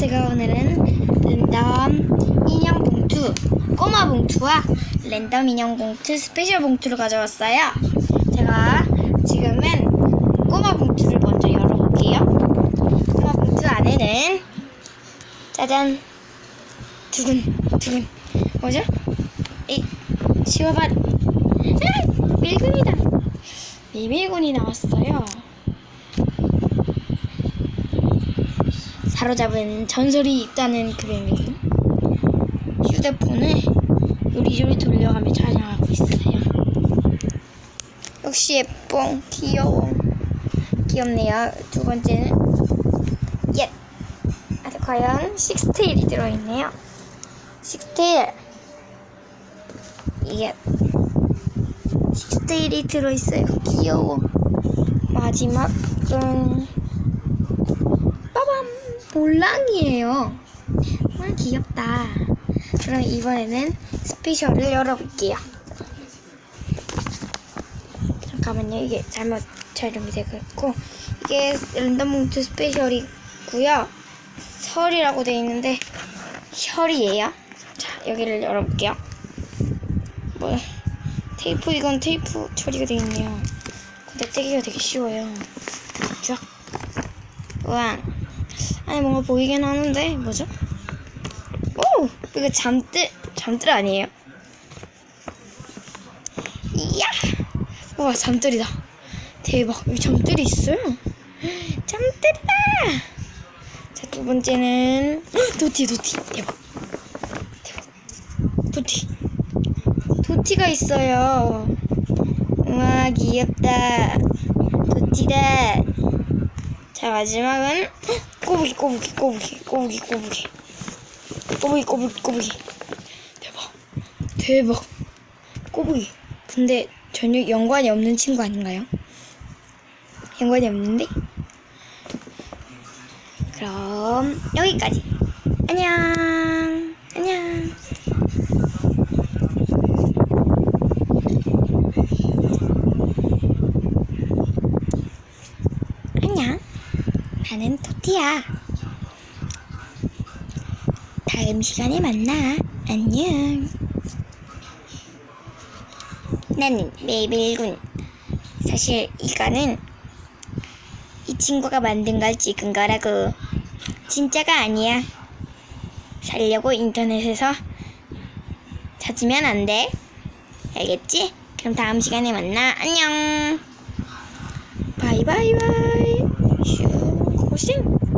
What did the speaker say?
제가 오늘은 랜덤 인형 봉투, 꼬마 봉투와 랜덤 인형 봉투 스페셜 봉투를 가져왔어요. 제가 지금은 꼬마 봉투를 먼저 열어볼게요. 꼬마 봉투 안에는 짜잔 두근 두근 뭐죠? 이 시와바 아, 밀근이다. 밀밀군이 나왔어요. 사로잡은 전설이 있다는 그 밀밀군. 휴대폰을 요리조리 돌려가며 촬영하고 있어요. 역시 예뻐, 귀여워. 귀엽네요. 두 번째는 예. 아, 과연 식스테일이 들어있네요. 식스테일. 예. 식스테일이 들어있어요. 귀여워. 마지막은 몰랑이에요. 와 귀엽다. 그럼 이번에는 스페셜을 열어볼게요. 잠깐만요. 이게 잘못 촬영이 되고 이게 랜덤 봉투 스페셜이고요. 설이라고 되어 있는데 혈이에요. 자 여기를 열어볼게요. 뭐 테이프 이건 테이프 처리가 되어 있네요. 근데 떼기가 되게 쉬워요. 쫙. 우와. 아니 뭔가 보이긴 하는데 뭐죠? 오! 이거 잠들 잠들 아니에요? 이야! 우와 잠들이다. 대박. 여기 잠들이 있어요. 잠들이다! 자 두 번째는 헉, 도티 도티. 대박. 도티. 도티가 있어요. 우와 귀엽다. 도티다. 자 마지막은 헉, 꼬부기 꼬부기 꼬부기 꼬부기 꼬부기. 꼬부기 꼬부기 꼬부기. 대박. 대박. 꼬부기. 근데 전혀 연관이 없는 친구 아닌가요? 연관이 없는데? 그럼 여기까지. 안녕. 안녕 나는 토티야. 다음 시간에 만나. 안녕. 나는 메이빌군. 사실 이거는 이 친구가 만든 걸 찍은 거라고. 진짜가 아니야. 살려고 인터넷에서 찾으면 안 돼. 알겠지? 그럼 다음 시간에 만나. 안녕. 바이바이바이. 行